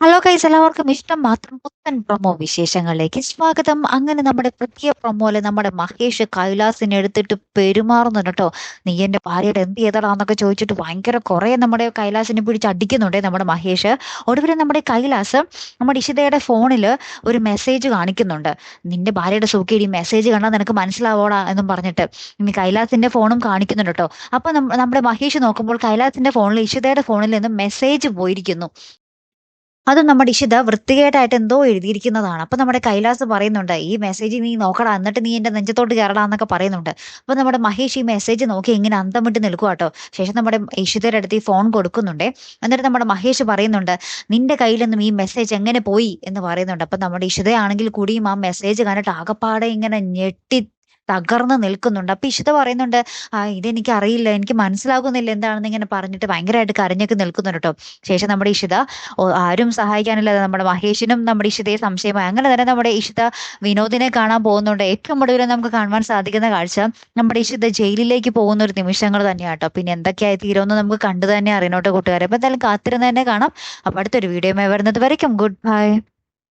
Hello കൈസ് എല്ലാവർക്കും ഇഷ്ടം മാത്രം പുത്തൻ പ്രൊമോ വിശേഷങ്ങളിലേക്ക് സ്വാഗതം. അങ്ങനെ നമ്മുടെ പുതിയ പ്രൊമോയിൽ നമ്മുടെ മഹേഷ് കൈലാസിനെ എടുത്തിട്ട് പെരുമാറുന്നുണ്ട് കേട്ടോ. നീ എന്റെ ഭാര്യയുടെ എന്ത് ചെയ്തടാന്നൊക്കെ ചോദിച്ചിട്ട് ഭയങ്കര കുറെ നമ്മുടെ കൈലാസിനെ പിടിച്ച് അടിക്കുന്നുണ്ട് നമ്മുടെ മഹേഷ്. ഒടുവിൽ നമ്മുടെ കൈലാസ് നമ്മുടെ ഇഷിതയുടെ ഫോണിൽ ഒരു മെസ്സേജ് കാണിക്കുന്നുണ്ട്. നിന്റെ ഭാര്യയുടെ സൂക്കേടി മെസ്സേജ് കണ്ടാൽ നിനക്ക് മനസ്സിലാവോടാ എന്നും പറഞ്ഞിട്ട് ഇനി കൈലാസിന്റെ ഫോണും കാണിക്കുന്നുണ്ട് കേട്ടോ. അപ്പൊ നമ്മുടെ മഹേഷ് നോക്കുമ്പോൾ കൈലാസിന്റെ ഫോണിൽ ഇഷിതയുടെ ഫോണിൽ നിന്ന് മെസ്സേജ് പോയിരിക്കുന്നു. അത് നമ്മുടെ ഇഷിത വൃത്തികേടായിട്ട് എന്തോ എഴുതിയിരിക്കുന്നതാണ്. അപ്പൊ നമ്മുടെ കൈലാസ് പറയുന്നുണ്ട് ഈ മെസ്സേജ് നീ നോക്കടാ എന്നിട്ട് നീ എന്റെ നെഞ്ചത്തോട്ട് കയറടാ എന്നൊക്കെ പറയുന്നുണ്ട്. അപ്പൊ നമ്മുടെ മഹേഷ് ഈ മെസ്സേജ് നോക്കി ഇങ്ങനെ അന്തം വിട്ട് നിൽക്കുക കേട്ടോ ശേഷം നമ്മുടെ ഇഷിതയുടെ അടുത്ത് ഈ ഫോൺ കൊടുക്കുന്നുണ്ട്. എന്നിട്ട് നമ്മുടെ മഹേഷ് പറയുന്നുണ്ട് നിന്റെ കയ്യിലൊന്നും ഈ മെസ്സേജ് എങ്ങനെ പോയി? എന്ന് പറയുന്നുണ്ട്. അപ്പൊ നമ്മുടെ ഇഷിതയാണെങ്കിൽ കൂടിയും ആ മെസ്സേജ് കണ്ടിട്ട് ആകപ്പാടെ ഇങ്ങനെ ഞെട്ടി തകർന്ന് നിൽക്കുന്നുണ്ട്. അപ്പൊ ഇഷിത പറയുന്നുണ്ട് ആ ഇതെനിക്ക് അറിയില്ല എനിക്ക് മനസ്സിലാകുന്നില്ല എന്താണെന്ന് ഇങ്ങനെ പറഞ്ഞിട്ട് ഭയങ്കരമായിട്ട് കരഞ്ഞൊക്കെ നിൽക്കുന്നുണ്ട് കേട്ടോ ശേഷം നമ്മുടെ ഇഷിത ആരും സഹായിക്കാനില്ലാതെ നമ്മുടെ മഹേഷിനും നമ്മുടെ ഇഷിതയെ സംശയമായി. അങ്ങനെ തന്നെ നമ്മുടെ ഇഷിത വിനോദിനെ കാണാൻ പോകുന്നുണ്ട്. ഏറ്റവും ഒടുവിൽ നമുക്ക് കാണുവാൻ സാധിക്കുന്ന കാഴ്ച നമ്മുടെ ഇഷിത ജയിലിലേക്ക് പോകുന്ന ഒരു നിമിഷങ്ങൾ തന്നെയാട്ടോ പിന്നെ എന്തൊക്കെയായി തീരുമെന്ന് നമുക്ക് കണ്ടു തന്നെ അറിയണോട്ടോ കൂട്ടുകാരെ. അപ്പൊ എന്തായാലും കാത്തിരുന്ന് തന്നെ കാണാം. അപ്പൊ അടുത്തൊരു വീഡിയോ വരുന്നത് വരയ്ക്കും. Good bye.